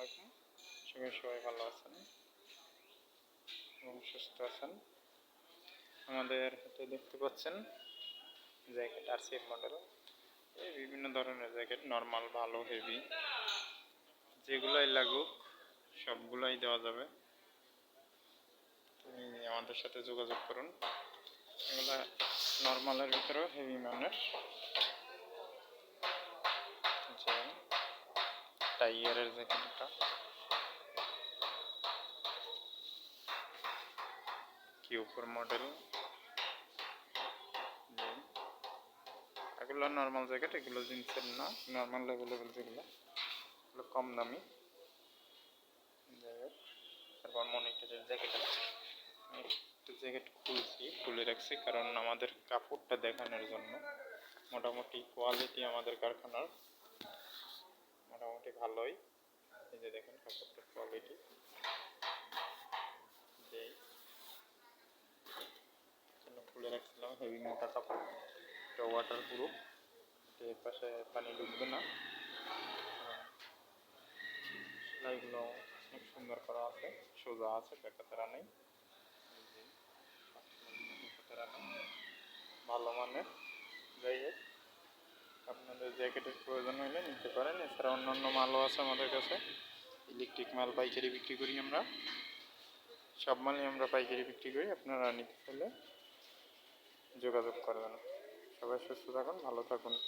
আলাইকুম। সবাই সবাই ভালো আছেন এবং সুস্থ আছেন। আমাদের হাতে দেখতে পাচ্ছেন জ্যাকেট আর সেফ মডেল। এই বিভিন্ন ধরনের জ্যাকেট, নর্মাল, ভালো, হেভি। যেগুলাই লাগুক, সবগুলাই দেওয়া যাবে। তুমি আমাদের সাথে যোগাযোগ করুন। এগুলা নর্মালের ভিতরেও হেভি মানের। যে টাইগারের জ্যাকেটটা কিউপোর মডেল এগুলো নর্মাল জ্যাকেট এগুলো জিন্সের না নর্মাল অ্যাভেলেবেল যেগুলো, এগুলো কম দামি। হোক তারপর মনিটরের জ্যাকেট একটু জ্যাকেট খুলছি, খুলে রাখছি, কারণ আমাদের কাপড়টা দেখানোর জন্য। মোটামুটি কোয়ালিটি আমাদের কারখানার মোটামুটি ভালোই। এই যে দেখেন কাপড়টার কোয়ালিটি যেই জন্য খুলে রাখছিলাম হেভি মোটা কাপড়। এটা ওয়াটার প্রুফ এর পাশে পানি ঢুকবে না। সেলাইগুলো অনেক সুন্দর করা আছে। সোজা আছে বেকাতারা নেই। ভালো মানের যাই হোক আপনাদের জ্যাকেটের প্রয়োজন হলে নিতে পারেন। এছাড়া অন্যান্য মালও আছে আমাদের কাছে। ইলেকট্রিক মাল, পাইকারি বিক্রি করি আমরা। সব মালই আমরা পাইকারি বিক্রি করি। আপনারা নিতে চাইলে যোগাযোগ করবেন। সবাই সুস্থ থাকুন ভালো থাকুন।